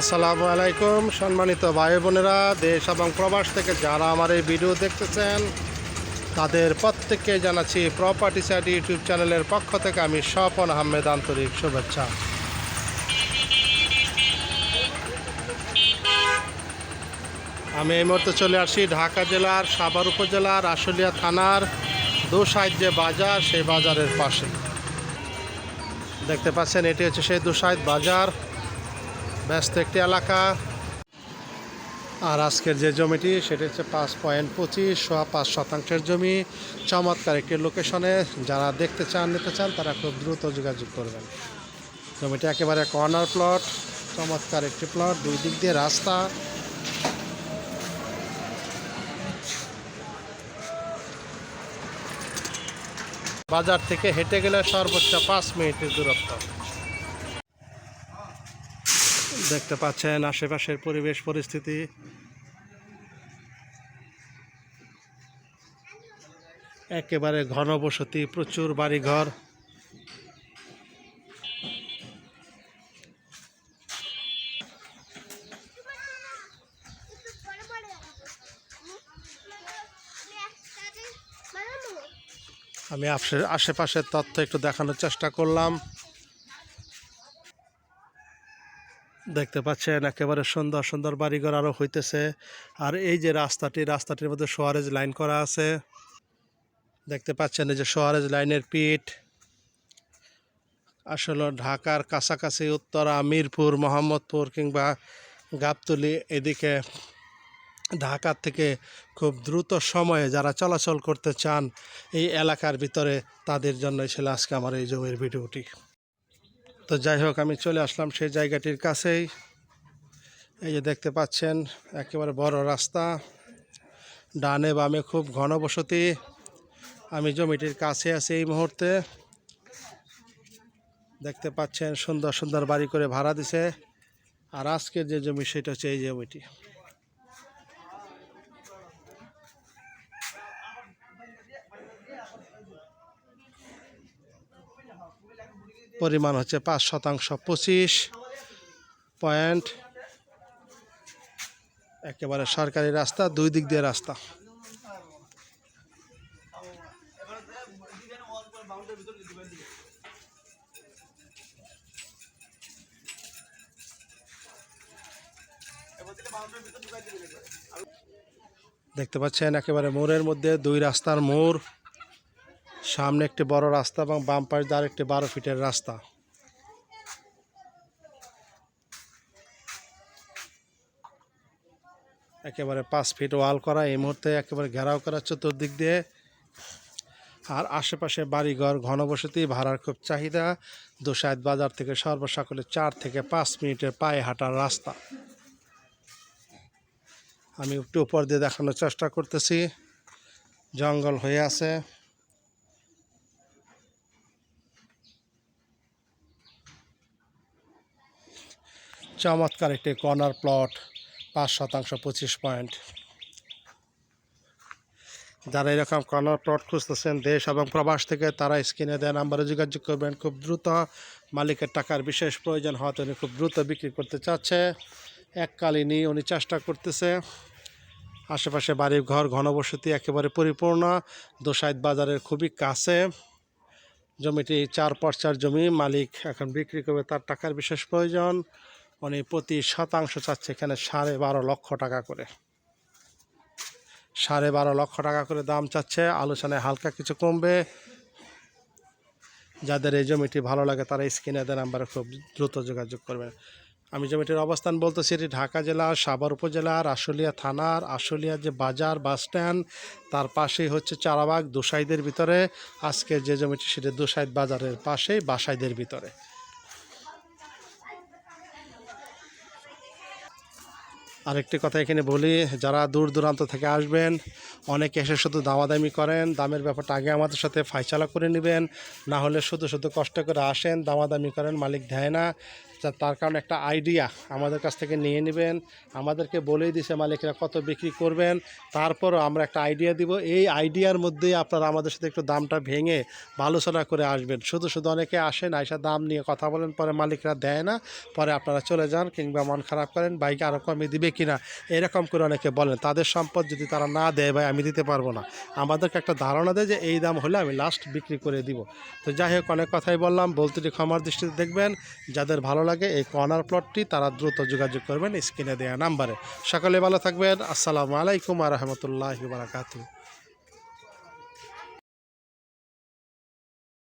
আসসালামু আলাইকুম, সম্মানিত ভাই বোনেরা, দেশ এবং প্রবাস থেকে যারা আমার এই ভিডিও দেখতেছেন, তাদের প্রত্যেককে জানাচ্ছি প্রপার্টি সাইড ইউটিউব চ্যানেলের পক্ষ থেকে আমি স্বপন আহমেদ আন্তরিক শুভেচ্ছা। আমি এই মুহূর্তে চলে আসছি ঢাকা জেলার সাভার উপজেলার আশুলিয়া থানার দু সাইড যে বাজার, সেই বাজারের পাশে। দেখতে পাচ্ছেন, এটি হচ্ছে সেই দুসাইদ বাজার। ব্যস্ত একটি এলাকা। আর আজকের যে জমিটি, সেটি হচ্ছে পাঁচ পয়েন্ট পঁচিশ সোয়া পাঁচ শতাংশের জমি। চমৎকার একটি লোকেশনে যারা দেখতে চান, নিতে চান, তারা খুব দ্রুত যোগাযোগ করবেন। জমিটি একেবারে কর্নার প্লট, চমৎকার একটি প্লট, দুই দিক দিয়ে রাস্তা। বাজার থেকে হেঁটে গেলে সর্বোচ্চ পাঁচ মিনিটের দূরত্ব। দেখতে পাচ্ছেন আশেপাশের পরিবেশ, পরিস্থিতি। একেবারে ঘনবসতি, প্রচুর বাড়িঘর। আমি আশে- আশেপাশের তথ্য একটু দেখানোর চেষ্টা করলাম। দেখতে পাচ্ছেন, একেবারে সুন্দর সুন্দর বাড়িঘর আরও হইতেছে। আর এই যে রাস্তাটি, রাস্তাটির মধ্যে সোয়ারেজ লাইন করা আছে। দেখতে পাচ্ছেন, এই যে সোয়ারেজ লাইনের পিঠ। আসলে ঢাকার কাছাকাছি উত্তরা, মিরপুর, মোহাম্মদপুর কিংবা গাবতলি এদিকে ঢাকার থেকে খুব দ্রুত সময়ে যারা চলাচল করতে চান এই এলাকার ভিতরে তাদের জন্যই ছিল আজকে আমার এই জমির ভিডিওটি। তো যাই হোক, আমি চলে আসলাম সেই জায়গাটির কাছেই। এই যে দেখতে পাচ্ছেন, একেবারে বড় রাস্তা। ডানে বামে খুব ঘনবসতি। আমি জমিটির কাছে আছি এই মুহূর্তে। দেখতে পাচ্ছেন, সুন্দর সুন্দর বাড়ি করে ভাড়া দিছে। আর আজকের যে জমি, সেটা হচ্ছে এই জমিটি। পরিমাণ হচ্ছে পাঁচ শতাংশ, পঁচিশ পয়েন্ট। একেবারে সরকারি রাস্তা, দুই দিক দিয়ে রাস্তা। দেখতে পাচ্ছেন, একেবারে মোড়ের মধ্যে দুই রাস্তার মোড়। সামনে একটি বড় রাস্তা এবং বাম পাশ দিয়ে একটি বারো ফিটের রাস্তা। একেবারে পাঁচ ফিট ওয়াল করা, এই মুহূর্তে একেবারে ঘেরাও করা চতুর্দিক দিয়ে। আর আশেপাশে বাড়িঘর, ঘনবসতি, ভাড়ার খুব চাহিদা দোসাইদ বাজার থেকে সর্বসাকলে চার থেকে পাঁচ মিনিটের পায়ে হাঁটার রাস্তা। আমি একটু উপর দিয়ে দেখানোর চেষ্টা করতেছি। জঙ্গল হয়ে আছে। চমৎকার একটি কর্নার প্লট পাঁচ শতাংশ, পঁচিশ পয়েন্ট যারা এরকম কর্নার প্লট খুঁজতেছেন, দেশ এবং প্রবাস থেকে তারা স্ক্রিনে দেয় নাম্বারে যোগাযোগ করবেন। খুব দ্রুত মালিকের টাকার বিশেষ প্রয়োজন হওয়াতে উনি খুব দ্রুত বিক্রি করতে চাচ্ছে। এককালীনই উনি চেষ্টা করতেছে। আশেপাশে বাড়ির ঘর, ঘনবসতি একেবারে পরিপূর্ণ। দোসাইদ বাজারের খুবই কাছে। জমিটি চার পর্চার জমি, মালিক এখন বিক্রি করবে তার টাকার বিশেষ প্রয়োজন। উনি প্রতি শতাংশ চাচ্ছে এখানে সাড়ে বারো লক্ষ টাকা করে। সাড়ে বারো লক্ষ টাকা করে দাম চাচ্ছে, আলোচনায় হালকা কিছু কমবে। যাদের এই জমিটি ভালো লাগে তারা স্ক্রিনে নাম্বারে খুব দ্রুত যোগাযোগ করবেন। আমি জমিটির অবস্থান বলতেছি এটি ঢাকা জেলার সাভার উপজেলার আশুলিয়া থানার আশুলিয়া যে বাজার, বাস স্ট্যান্ড, তার পাশেই হচ্ছে চারাবাগ, দুসাইদের ভিতরে। আজকে যে জমিটি সেটি দুসাইদ বাজারের পাশেই বাসাইদের ভিতরে। আরেকটি কথা এখানে বলি, যারা দূর দূরান্ত থেকে আসবেন, অনেকে এসে শুধু দামাদামি করেন, দামের ব্যাপারটা আগে আমাদের সাথে ফাইসালা করে নেবেন, না হলে শুধু শুধু কষ্ট করে আসেন, দামাদামি করেন, মালিক দেয় না। তার কারণে একটা আইডিয়া আমাদের কাছ থেকে নিয়ে নেবেন। আমাদেরকে বলেই দিছে মালিকরা কত বিক্রি করবেন। তারপরও আমরা একটা আইডিয়া দিব। এই আইডিয়ার মধ্যেই আপনারা আমাদের সাথে একটু দামটা ভেঙে আলোচনা করে আসবেন। শুধু শুধু অনেকে আসেন, আইসা দাম নিয়ে কথা বলেন, পরে মালিকরা দেয় না। পরে আপনারা চলে যান কিংবা মন খারাপ করেন, বাইক আরও কমে দিবে কিনা, এরকম করে অনেকে বলেন। তাদের সম্পদ যদি তারা না দেয় ভাই, আমি দিতে পারব না। আমাদেরকে একটা ধারণা দেয় যে এই দাম হলে আমি লাস্ট বিক্রি করে দিব। তো যাই হোক, অনেক কথাই বললাম। বলতে ক্ষমার দৃষ্টিতে দেখবেন। যাদের ভালো লাগে এই কর্নার প্লটটি তারা দ্রুত যোগাযোগ করবেন, স্ক্রিনে দেওয়া নাম্বারে। সকলে ভালো থাকবেন। আসসালামু আলাইকুম আ রহমতুল্লাহ বারাকাতু